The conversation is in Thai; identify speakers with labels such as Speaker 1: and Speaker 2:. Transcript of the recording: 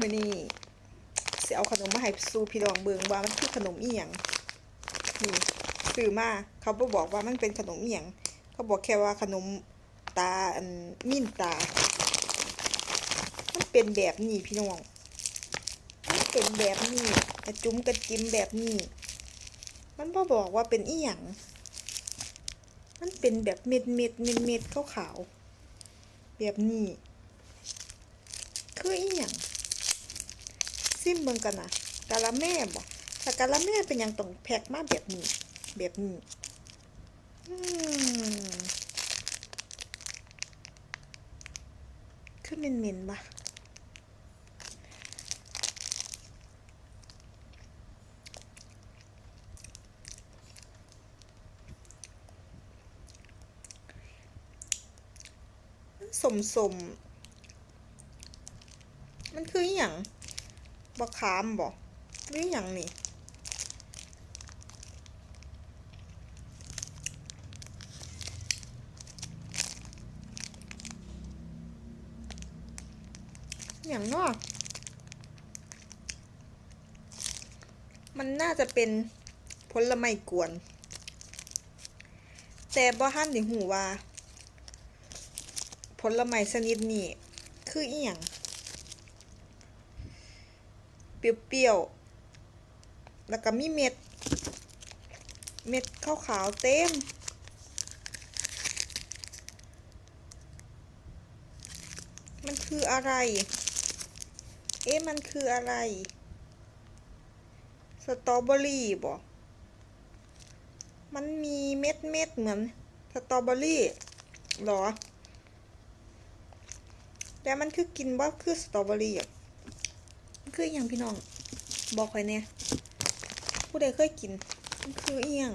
Speaker 1: มื่อนี้สิเอาขนมมาให้สู่พี่น้องเบิงว่ามันคือขนมอีหยังนี่ซื้อมาเขาบ่บอกว่ามันเป็นขนมอีหยังเขาบอกแค่ว่าขนมตาอันมิ้นตา มันเป็นแบบนี้พี่น้องมันเป็นแบบนี้กระจุ้มกระจิ้มแบบนี้มันบ่บอกว่าเป็นอีหยังมันเป็นแบบเม็ดเม็ดเม็ดเม็ดขาวขาวๆแบบนี้ คืออีหยัง ซิมเบิ่งกันนะกะละแม่บ่ถ้ากะละแม่เป็นหยังต้องแพ็คมาแบบนี้ แบบนี้อืมคือเหม็นๆบ่ะมันสมๆมันคืออย่าง บักขามบ่หรืออย่างนี่อย่างเนาะมันน่าจะเป็นผลไม้กวน แต่บ่ทันด้หูว่า ผลไม้ชนิดนี้ คืออีหยัง เปรี้ยวๆ แล้วก็มีเม็ด เม็ดขาวๆเต็ม มันคืออะไร เอ๊ะ มันคืออะไร สตรอเบอรี่บ่มันมีเม็ดเม็ดเหมือนสตรอเบอรี่หรอ แต่มันคือกินว่าคือสตรอเบอรี่อะ คืออย่างพี่น้อง บอกไว้เนี่ยผู้ใดเคยกิน มันคืออหย่าง